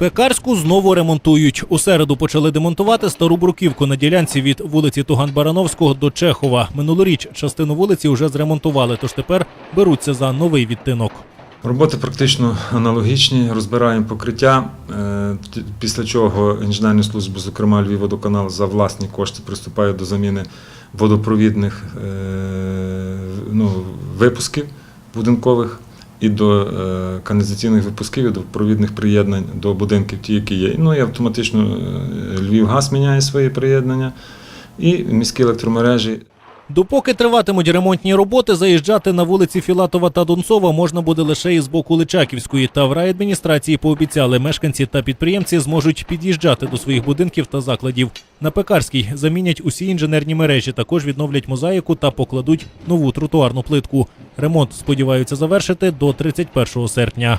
Пекарську знову ремонтують. У середу почали демонтувати стару бруківку на ділянці від вулиці Туган-Барановського до Чехова. Минулоріч частину вулиці вже зремонтували, тож тепер беруться за новий відтинок. Роботи практично аналогічні. Розбираємо покриття, е, після чого інженерні служби, зокрема Львівводоканал, за власні кошти приступають до заміни водопровідних е, ну, випусків будинкових і до е, каналізаційних випусків, і до провідних приєднань до будинків, ті, які є. Ну і автоматично е, Львівгаз міняє свої приєднання, і міські електромережі Допоки триватимуть ремонтні роботи, заїжджати на вулиці Філатова та Донцова можна буде лише із боку Личаківської. Та в райадміністрації пообіцяли, мешканці та підприємці зможуть під'їжджати до своїх будинків та закладів. На Пекарській замінять усі інженерні мережі, також відновлять мозаїку та покладуть нову тротуарну плитку. Ремонт сподіваються завершити до 31 серпня.